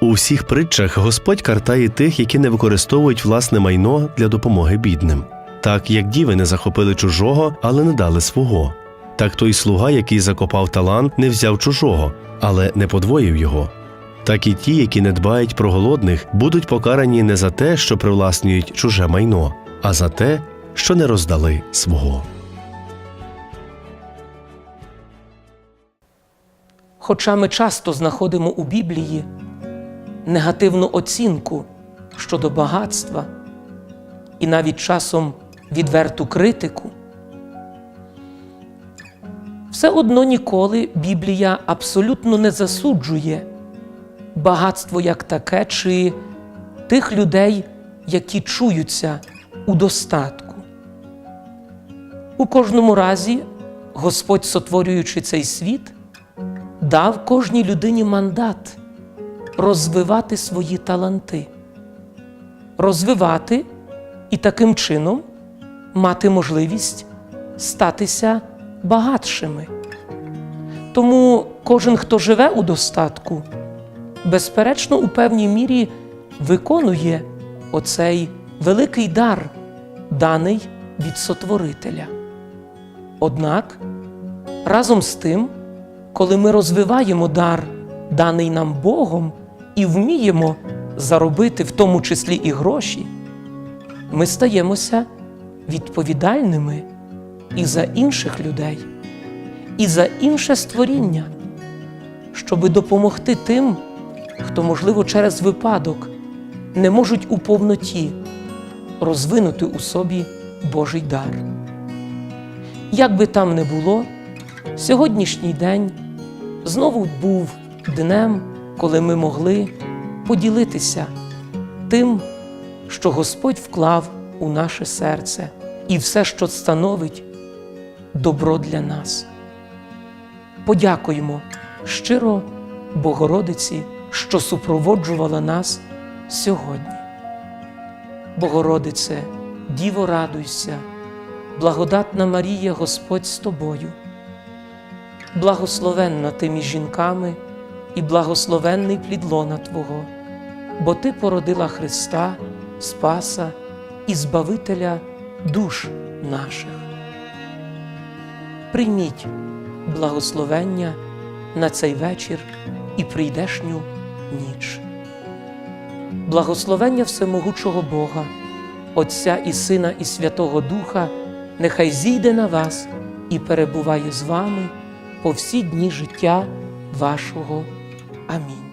У всіх притчах Господь картає тих, які не використовують власне майно для допомоги бідним. Так як діви не захопили чужого, але не дали свого. Так той слуга, який закопав талант, не взяв чужого, але не подвоїв його. Так і ті, які не дбають про голодних, будуть покарані не за те, що привласнюють чуже майно, а за те, що не роздали свого. Хоча ми часто знаходимо у Біблії негативну оцінку щодо багатства і навіть часом відверту критику, все одно ніколи Біблія абсолютно не засуджує багатство як таке чи тих людей, які чуються у достатку. У кожному разі Господь, сотворюючи цей світ, дав кожній людині мандат розвивати свої таланти, розвивати і таким чином мати можливість статися багатшими. Тому кожен, хто живе у достатку, безперечно, у певній мірі виконує оцей великий дар, даний від Сотворителя. Однак разом з тим, коли ми розвиваємо дар, даний нам Богом, і вміємо заробити в тому числі і гроші, ми стаємося відповідальними і за інших людей, і за інше створіння, щоби допомогти тим, хто, можливо, через випадок не можуть у повноті розвинути у собі Божий дар. Як би там не було, сьогоднішній день знову був днем, коли ми могли поділитися тим, що Господь вклав у наше серце і все, що становить добро для нас. Подякуємо щиро Богородиці, що супроводжувала нас сьогодні. Богородице, Діво, радуйся, благодатна Марія, Господь з тобою. Благословенна ти між жінками і благословенний плід лона Твого, бо Ти породила Христа, Спаса і Збавителя душ наших. Прийміть благословення на цей вечір і прийдешню ніч. Благословення Всемогучого Бога, Отця і Сина, і Святого Духа, нехай зійде на вас і перебуває з вами по всі дні життя вашого. Amém.